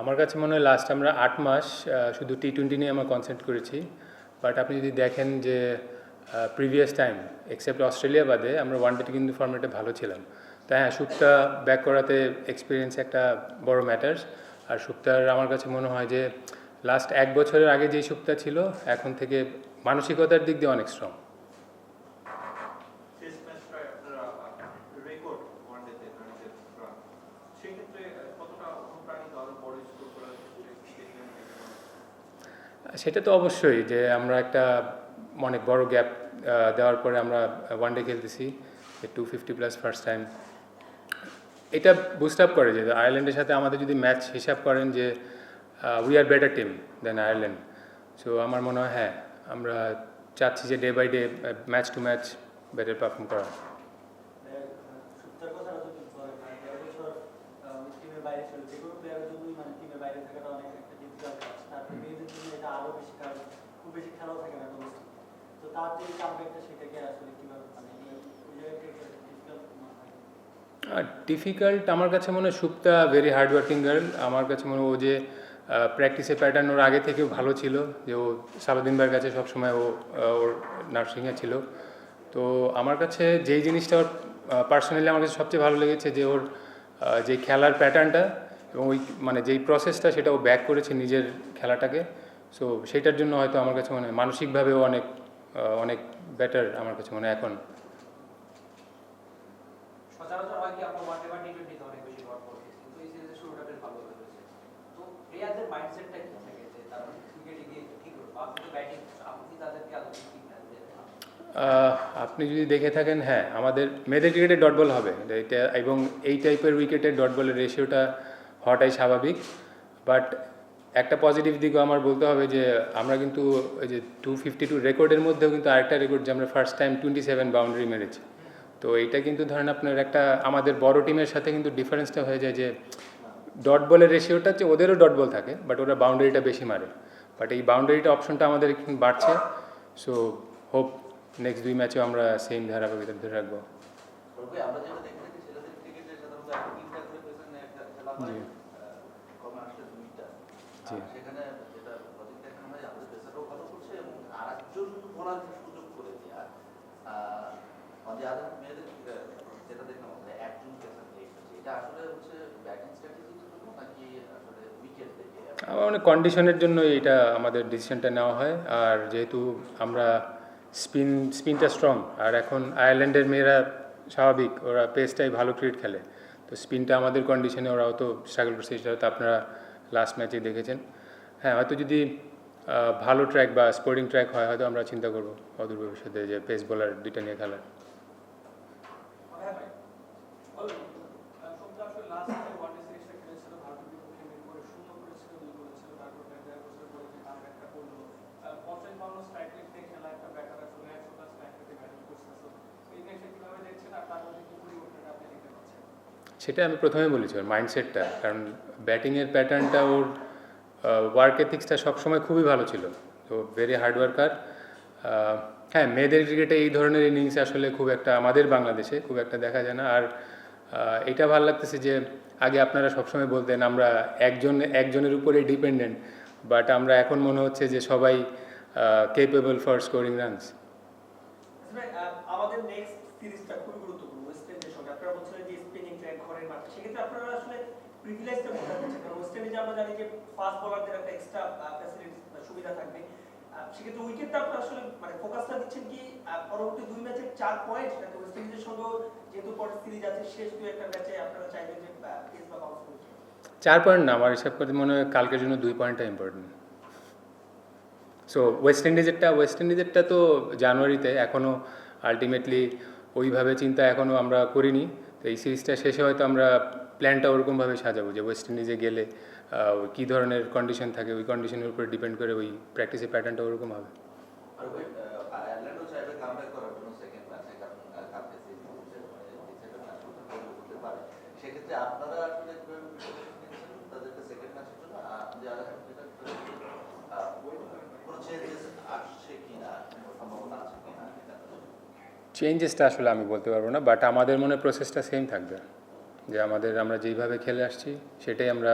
আমার কাছে মনে হয় লাস্ট আমরা আট মাস শুধু টি টোয়েন্টি নিয়ে আমরা কনসেন্ট করেছি। বাট আপনি যদি দেখেন যে প্রিভিয়াস টাইম এক্সেপ্ট অস্ট্রেলিয়া বাদে, আমরা ওয়ান ডেতে কিন্তু ফর্মেটে ভালো ছিলাম। তাই হ্যাঁ সুপ্তা ব্যাক করাতে এক্সপিরিয়েন্স একটা বড় ম্যাটার্স আর সুপ্তার আমার কাছে মনে হয় যে লাস্ট এক বছরের আগে যেই সুপ্তা ছিল, এখন থেকে মানসিকতার দিক দিয়ে অনেক স্ট্রং শেষ ম্যাচটা আপনারা রেকর্ড ওয়ানডেতে নাইনটি রান সেক্ষেত্রে কতটা অনুপ্রাণিত আরও বড় স্কোর করার ক্ষেত্রে দেখলেন সেটা তো অবশ্যই যে আমরা একটা অনেক বড় গ্যাপ দেওয়ার পরে আমরা ওয়ান ডে খেলতেছি two fifty plus first time এটা বুস্ট আপ করে যে আয়ারল্যান্ডের সাথে আমাদের যদি ম্যাচ হিসাব করেন যে we are better team than Ireland so আমার মনে হয় হ্যাঁ আমরা চাচ্ছি যে day by day match to match better perform করা। বাইরে ছিল যে কোনো প্লেয়ারের জন্যই মানে টিমের বাইরে থাকাটা অনেক একটা ডিফিকাল্ট কাজ। তারপর মেয়েদের জন্য এটা আরও বেশি কারণ খুব বেশি খেলাও থাকে না ডোমেস্টিক তো তার যে কামব্যাকটা সেটাকে আসলে কীভাবে মানে ডিফিকাল্ট আমার কাছে মনে হয় সুপ্তা ভেরি হার্ড ওয়ার্কিং গার্ল আমার কাছে মনে হয় ও যে প্র্যাকটিসের প্যাটার্ন ওর আগে থেকেও ভালো ছিল। যে ও সালাদিন ভাইয়ের কাছে সবসময় ও ওর নার্সিংয়ে ছিল। তো আমার কাছে যেই জিনিসটা ওর পার্সোনালি আমার কাছে সবচেয়ে ভালো লেগেছে যে ওর যে খেলার প্যাটার্নটা এবং ওই মানে যেই প্রসেসটা সেটা ও ব্যাক করেছে নিজের খেলাটাকে। সো সেটার জন্য হয়তো আমার কাছে মনে মানসিকভাবেও অনেক অনেক বেটার আমার কাছে মনে এখন। মাইন্ডসেটটা কি থাকে? যে তারা ক্রিকেটে গিয়ে আপনি তো ব্যাটিং আপনি তাদেরকে কি প্ল্যান দেন আহ, আপনি যদি দেখে থাকেন হ্যাঁ আমাদের মেয়েদের ক্রিকেটে ডট বল হবে। এটা এবং এই টাইপের উইকেটে ডট বলের রেশিওটা হওয়াটাই স্বাভাবিক। বাট একটা পজিটিভ দিকও আমার বলতে হবে যে, আমরা কিন্তু ওই যে টু ফিফটি টু রেকর্ডের মধ্যেও কিন্তু আরেকটা রেকর্ড যে আমরা first time twenty seven boundary মেরেছি। তো এইটা কিন্তু ধরেন আপনার একটা আমাদের বড় টিমের সাথে কিন্তু ডিফারেন্সটা হয়ে যায় যে ডট বলের রেশিওটা হচ্ছে ওদেরও ডট বল থাকে বাট ওরা বাউন্ডারিটা বেশি মারে। বাট এই বাউন্ডারিটা অপশনটা আমাদের বাড়ছে। সো হোপ নেক্সট দুই ম্যাচেও আমরা সেম ধারাবাহিকতা ধরে রাখব। জি। জি। আমার মানে কন্ডিশনের জন্য এটা আমাদের ডিসিশনটা নেওয়া হয়। আর যেহেতু আমরা স্পিন, স্পিনটা স্ট্রং আর এখন আয়ারল্যান্ডের মেয়েরা স্বাভাবিক, ওরা পেসটাই ভালো ক্রিকেট খেলে। তো স্পিনটা আমাদের কন্ডিশনে ওরাও তো স্ট্রাগল করছে, সেটা হয়তো আপনারা লাস্ট ম্যাচে দেখেছেন। হ্যাঁ হয়তো যদি ভালো ট্র্যাক বা স্পোর্টিং ট্র্যাক হয়, হয়তো আমরা চিন্তা করব অদূর ভবিষ্যতে যে পেস বোলার দুইটা নিয়ে খেলার সপ্তাহ আসলে লাস্ট ওয়ানডে সিরিজটা খেলেছিল ভারতের বিপক্ষে মিরপুরে শূন্য করেছিল দুই করেছিল তারপর দেড় বছর পরে যে কাম একটা করল পঞ্চাশ বান্ন স্ট্রাইক রেট দিয়ে খেলা একটা ব্যাটার আসলে একশো প্লাস স্ট্রাইক রেটে ব্যাটিং করতেছে এই ম্যাচে কীভাবে দেখছেন আর তার মধ্যে কি পরিবর্তনটা আপনি দেখতে পাচ্ছেন সেটা আমি প্রথমে বলেছি ওর মাইন্ডসেটটা কারণ ব্যাটিংয়ের প্যাটার্নটা ওর ওয়ার্ক এথিক্সটা সবসময় খুবই ভালো ছিল। তো ভেরি হার্ড ওয়ার্কার হ্যাঁ মেয়েদের ক্রিকেটে এই ধরনের ইনিংস আসলে খুব একটা আমাদের বাংলাদেশে খুব একটা দেখা যায় না। আর এটা ভালো লাগতেছে যে, আগে আপনারা সবসময় বলতেন আমরা একজন, একজনের উপরেই ডিপেন্ডেন্ট বাট আমরা এখন মনে হচ্ছে যে সবাই কেপেবল ফর স্কোরিং রানস আমাদের নেক্সট সিরিজটা খুবই গুরুত্বপূর্ণ। ওয়েস্ট ইন্ডিজের সঙ্গে আপনারা যে স্পিনিং ট্র্যাক ঘরের মাঠে। সেক্ষেত্রে আপনারা আসলে প্রিভিলেজটা কারণ ওয়েস্ট ইন্ডিজে আমরা জানি যে ফাস্ট বোলারদের একটা এক্সট্রা ফ্যাসিলিটি সুবিধা থাকবে। সেক্ষেত্রে উইকেটটা আপনারা আসলে মানে ফোকাসটা দিচ্ছেন কি পরবর্তী দুই ম্যাচের চার পয়েন্ট নাকি ওয়েস্ট ইন্ডিজের সঙ্গেও যেহেতু পরের সিরিজ আছে, শেষ দুই একটা ম্যাচে আপনারা চাইবেন যে পেস বা বাউন্স চার পয়েন্ট না, আমার হিসাব করতে মনে হয় কালকের জন্য দুই পয়েন্টটা ইম্পর্টেন্ট সো ওয়েস্ট ইন্ডিজেরটা ওয়েস্ট ইন্ডিজেরটা তো জানুয়ারিতে এখনও আলটিমেটলি ওইভাবে চিন্তা এখনও আমরা করিনি। তো এই সিরিজটা শেষে হয়তো আমরা প্ল্যানটা ওরকমভাবে সাজাবো যে ওয়েস্ট ইন্ডিজে গেলে কী ধরনের কন্ডিশন থাকে, ওই কন্ডিশনের উপরে ডিপেন্ড করে ওই প্র্যাকটিসের প্যাটার্নটা ওরকম হবে। চেঞ্জেসটা আসলে আমি বলতে পারব না বাট আমাদের মনে প্রসেসটা সেম থাকবে। যে আমাদের আমরা যেইভাবে খেলে আসছি সেটাই আমরা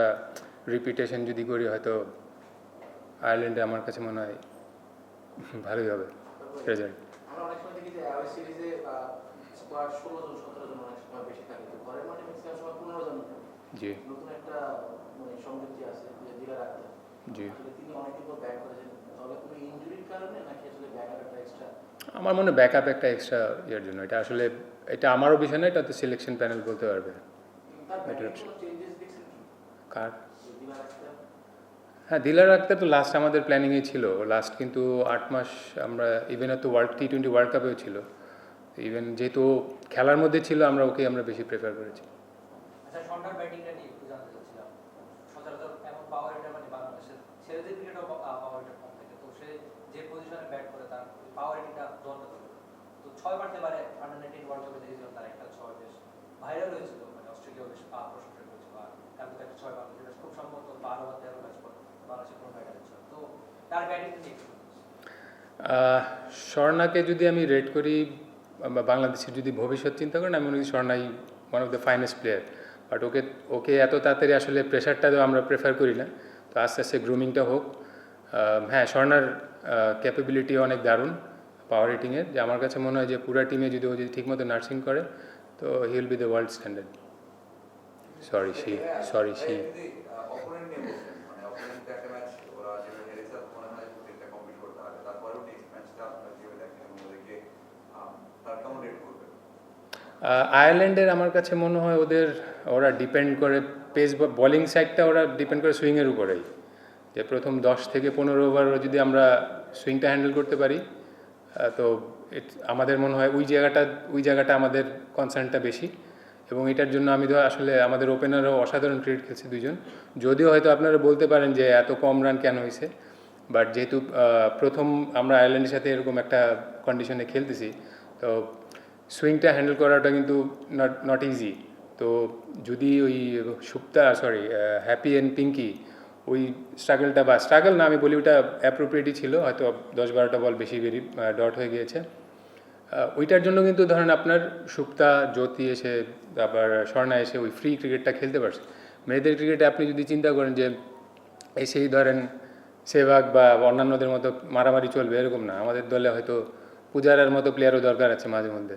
রিপিটেশন যদি করি হয়তো আয়ারল্যান্ডে আমার কাছে মনে হয় ভালোই হবে রেজাল্ট জন থাকে। জি। একটা মানে রাখতে ব্যাক ব্যাকআপ একটা এক্সট্রা আমার মনে ব্যাকআপ একটা এক্সট্রা ইয়ের জন্য। এটা আসলে এটা আমারও বিষয় না এটা তো সিলেকশন প্যানেল বলতে পারবে। কার? রাখতে হ্যাঁ দিলার আক্তার তো লাস্ট আমাদের প্ল্যানিংয়ে ছিল। লাস্ট কিন্তু আট মাস আমরা ইভেন তো ওয়ার্ল্ড টি টোয়েন্টি ওয়ার্ল্ড কাপেও ছিল। ইভেন যেহেতু খেলার মধ্যে ছিল আমরা ওকে আমরা বেশি প্রেফার করেছি। আচ্ছা সন্ধ্যার ব্যাটিংটা নিয়ে একটু জানতে চাচ্ছিলাম। সচরাচর এমন পাওয়ার এটা মানে বাংলাদেশের ছেলেদের ক্রিকেটও পাওয়ার এটা কম থাকে। তো সে যে পজিশনে ব্যাট করে তার পাওয়ার হিটিংটা দরকার হবে তো ছয় মারতে পারে আন্ডার নাইনটিন ওয়ার্ল্ড কাপে দেখেছিলাম তার একটা ছয় বেশ ভাইরাল হয়েছিল মানে অস্ট্রেলিয়া বেশ পা প্রশংসা আর তার মধ্যে একটা ছয় মারলো যেটা খুব সম্ভবত বারো বা তেরো ম্যাচ পর বাংলাদেশের কোনো ব্যাটারের ছয়। তো তার নিয়ে একটু স্বর্ণাকে যদি আমি রেট করি, বা বাংলাদেশের যদি ভবিষ্যৎ চিন্তা করেন, আমি মনে করি স্বর্ণাই one of the finest player but okay okay এত তাড়াতাড়ি আসলে প্রেশারটা আমরা প্রেফার করি না। তো আস্তে আস্তে গ্রুমিংটা হোক। হ্যাঁ স্বর্ণার ক্যাপাবিলিটি অনেক দারুণ পাওয়ার হিটিংয়ের যে আমার কাছে মনে হয় যে পুরা টিমে যদি ও যদি ঠিকমতো নার্সিং করে তো he will be the world standard sorry C sorry ah, আয়ারল্যান্ডের আমার কাছে মনে হয় ওদের ওরা ডিপেন্ড করে পেস বলিং সাইডটা ওরা ডিপেন্ড করে সুইংয়ের উপরেই। যে প্রথম দশ থেকে পনেরো ওভার যদি আমরা সুইংটা হ্যান্ডেল করতে পারি তো আমাদের মনে হয় ওই জায়গাটা ওই জায়গাটা আমাদের কনসার্নটা বেশি। এবং এটার জন্য আমি তো আসলে আমাদের ওপেনারও অসাধারণ ক্রিকেট খেলছে দুজন যদিও হয়তো আপনারা বলতে পারেন যে এত কম রান কেন হয়েছে বাট যেহেতু প্রথম আমরা আয়ারল্যান্ডের সাথে এরকম একটা কন্ডিশনে খেলতেছি, তো সুইংটা হ্যান্ডেল করাটা কিন্তু নট নট ইজি তো যদি ওই সুপ্তা সরি হ্যাপি অ্যান্ড পিঙ্কি ওই স্ট্রাগলটা বা স্ট্রাগল না, আমি বলি ওটা অ্যাপ্রোপ্রিয়েটই ছিল, হয়তো দশ বারোটা বল বেশি বেরিয়ে ডট হয়ে গিয়েছে। ওইটার জন্য কিন্তু ধরেন আপনার সুপ্তা জ্যোতি এসে, তারপর স্বর্ণা এসে ওই ফ্রি ক্রিকেটটা খেলতে পারছে। মেয়েদের ক্রিকেটে আপনি যদি চিন্তা করেন যে, এসেই ধরেন সেভাগ বা অন্যান্যদের মতো মারামারি চলবে, এরকম না। আমাদের দলে হয়তো পূজারার মতো প্লেয়ারও দরকার আছে মাঝে মধ্যে।